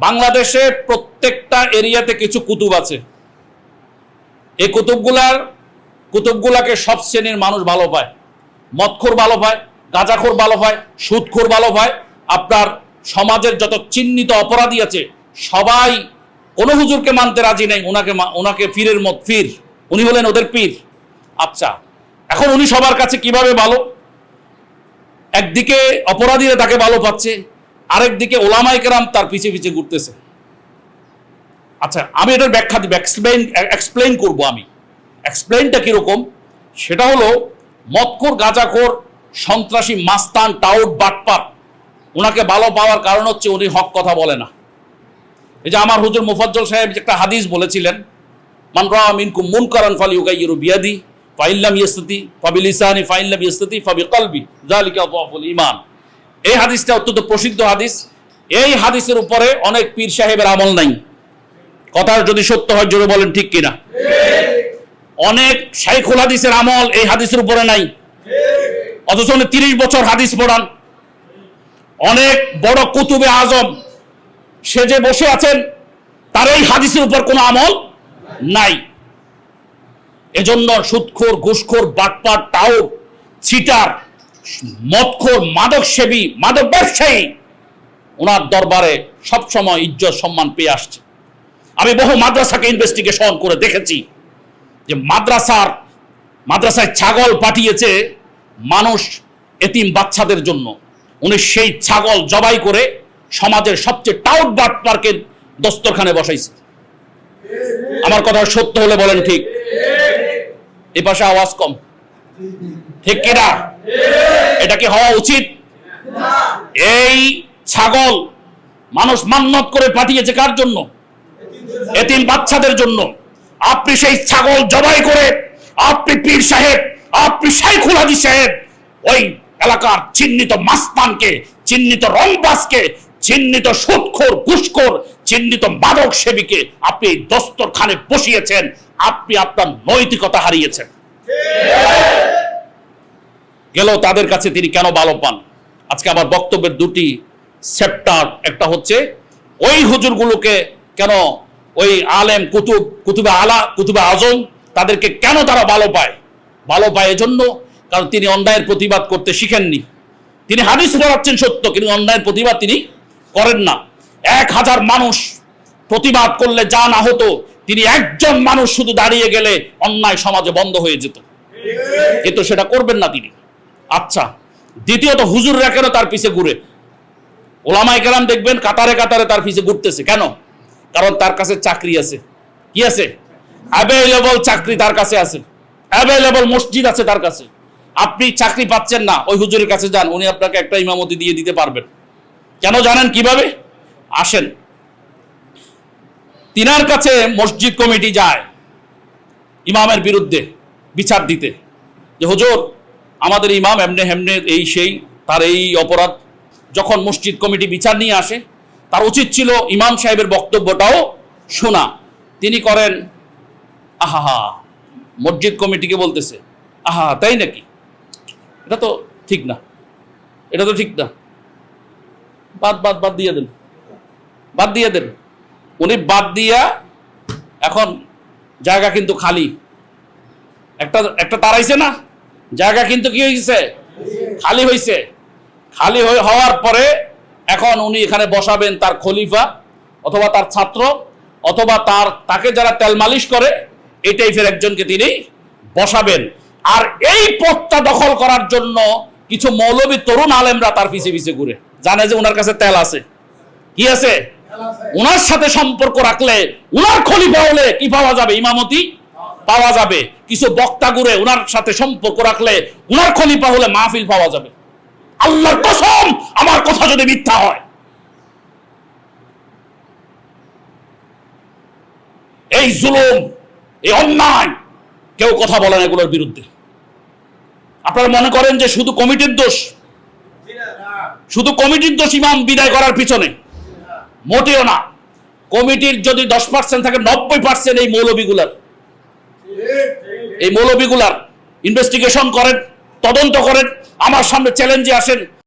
বাংলাদেশে প্রত্যেকটা এরিয়াতে কিছু কুতুব আছে। এই কুতুবগুলার, কুতুবগুলাকে সব শ্রেণির মানুষ ভালো পায়। মদখোর ভালো পায়, গাঁজাখোর ভালো পায়, সুদখোর ভালো পায়। আপনার সমাজের যত চিহ্নিত অপরাধী আছে, সবাই কোনো হুজুরকে মানতে রাজি নেই, ওনাকে ওনাকে পীরের মত পীর। উনি হলেন ওদের পীর। আচ্ছা এখন উনি সবার কাছে কীভাবে ভালো? একদিকে অপরাধীরা তাকে ভালো পাচ্ছে আরেকদিকে ওলামাই কেরাম তার পিছে পিছে ঘুরতেছে। আচ্ছা আমি এটার ব্যাখ্যা দিব এক্সপ্লেইন এক্সপ্লেইন করব আমি। এক্সপ্লেইনটা কীরকম? সেটা হলো, মদখোর, গাঁজাখোর, সন্ত্রাসী মাস্তান, টাউট বাটপাট ওনাকে ভালো পাওয়ার কারণ হচ্ছে উনি হক কথা বলে না। এই যে আমার হুজুর মুফাজ্জল সাহেব যে একটা হাদিস বলেছিলেন, মান রা মিনকুম মুনকারান ফালিউগাইয়িরু বিয়াদি ফাইল্লাম ইয়াস্তাতি, ফাবিলিসানি ফাইল্লাম ইয়াস্তাতি ফাবিকলবি, যালিকা যাফুল ঈমান। এই হাদিসটা অত্যন্ত প্রসিদ্ধ হাদিস। এই হাদিসের উপরে অনেক পীর সাহেবের আমল নাই। কথা যদি সত্য হয়, জোরে বলেন ঠিক কিনা? অনেক শাইখুল হাদিসের আমল এই হাদিসের উপরে নাই। অথচ উনি তিরিশ বছর হাদিস পড়ান। অনেক বড় কুতুবে আজম, সে যে বসে আছেন, তার এই হাদিসের উপর কোনো আমল নাই। এজন্য সুদখোর ঘুষখোর, বাটপাট টাও ছিটার মদখোর মাদক সেবী মাদক ব্যবসায়ী, ওনার দরবারে সবসময় ইজ্জত, সম্মান পেয়ে আসছে। আমি বহু মাদ্রাসাকে ইনভেস্টিগেশন করে দেখেছি যে মাদ্রাসার, মাদ্রাসায় ছাগল পাঠিয়েছে মানুষ এতিম বাচ্চাদের জন্য। উনি সেই ছাগল জবাই করে সমাজের সবচেয়ে টাউট বাট পার্কের দস্তরখানে বসাইছে। আমার কথা সত্য হলে বলেন ঠিক? এ পাশে আওয়াজ কম। ঠিক কিনা? এটা কি হওয়া উচিত? এই ছাগল মানুষ মান্নত করে পাঠিয়েছে কার জন্য? এতিম বাচ্চাদের জন্য। আপনি সেই ছাগল জবাই করে, আপনি পীর সাহেব, আপনি শাইখুল হাদি সাহেব, ওই এলাকার চিহ্নিত মাস্তানকে, চিহ্নিত রংবাসকে, চিহ্নিত সুদখোর ঘুষখোর, চিহ্নিত মাদক সেবীকে আপনি দস্তরখানে বসিয়েছেন, আপনি আপনার নৈতিকতা হারিয়েছেন। গেল তাদের কাছে তিনি কেন ভালো পান? আজকে আমার বক্তব্যের দুটি সেপ্টার, একটা হচ্ছে ওই হুজুরগুলোকে কেন ওই আলেম কুতুব, কুতুবে আলা, কুতুবে আজম, তাদেরকে কেন তারা ভালো পায়? ভালো পায় এজন্য কারণ তিনি অন্যায়ের প্রতিবাদ করতে শিখেননি। তিনি হাদিস পড়াচ্ছেন সত্য, কিন্তু অন্যায়ের প্রতিবাদ তিনি করেন না। এক হাজার মানুষ প্রতিবাদ করলে যা না হতো তিনি একজন মানুষ শুধু দাঁড়িয়ে গেলে অন্যায় সমাজে বন্ধ হয়ে যেত। কিন্তু সেটা করবেন না তিনি। আচ্ছা দ্বিতীয়ত হুজুররা কেন তার পিছে ঘুরে? ওলামাই কেরাম দেখবেন কাতারে কাতারে তার পিছে ঘুরতেছে। কেন? কারণ তার কাছে চাকরি আছে। কি আছে? অ্যাভেলেবল চাকরি তার কাছে আছে। অ্যাভেলেবল মসজিদ আছে তার কাছে। আপনি চাকরি পাচ্ছেন না, ওই হুজুরের কাছে যান, উনি আপনাকে একটা ইমামতি দিয়ে দিতে পারবেন। কেন জানেন কীভাবে? আসেন। তিনার কাছে মসজিদ কমিটি যায় ইমামের বিরুদ্ধে বিচার দিতে যে, হুজুর, আমাদের ইমাম এমনে হেমনে এই সেই, তার এই অপরাধ, যখন মসজিদ কমিটি বিচার নিয়ে আসে, তার উচিত ছিল ইমাম সাহেবের বক্তব্যটাও শোনা। তিনি করেন আহা মসজিদ কমিটিকে বলতেছে। আহা তাই নাকি? এটা তো ঠিক না, এটা তো ঠিক না। বাদ বাদ বাদ দিয়ে দেন, বাদ দিয়ে দেন। উনি বাদ দিয়া এখন জায়গা কিন্তু খালি। একটা একটা তারাইছে না? জায়গা কিন্তু কি হয়েছে খালি হয়েছে খালি হওয়ার পরে এখন উনি এখানে বসাবেন তার খলিফা অথবা তার ছাত্র অথবা তার, তাকে যারা তেল মালিশ করে, এই টাইপের একজনকে তিনি বসাবেন। আর এই পদটা দখল করার জন্য কিছু মৌলবী তরুণ আলেমরা তার পিছে পিছে ঘুরে। জানে যে ওনার কাছে তেল আছে। কি আছে? ওনার সাথে সম্পর্ক রাখলে ওনার খলিফা হলে কি পাওয়া যাবে? ইমামতি পাওয়া যাবে। কিছু বক্তা ঘুরে ওনার সাথে সম্পর্ক রাখলে ওনার খলিফা হলে মাহফিল পাওয়া যাবে। আল্লাহর কসম, আমার কথা যদি মিথ্যা হয়। এই জুলুম, এই অন্যায়, কেউ কথা বলে না এগুলোর বিরুদ্ধে। আপনারা মনে করেন যে শুধু কমিটির দোষ? শুধু কমিটির দোষ ইমাম বিদায় করার পিছনে। মোটেও না। কমিটির যদি দশ পার্সেন্ট থাকে, নব্বই পার্সেন্ট এই মৌলবীগুলার এই মৌলবীগুলার ইনভেস্টিগেশন করেন, তদন্ত করেন, আমার সামনে চ্যালেঞ্জে আসেন।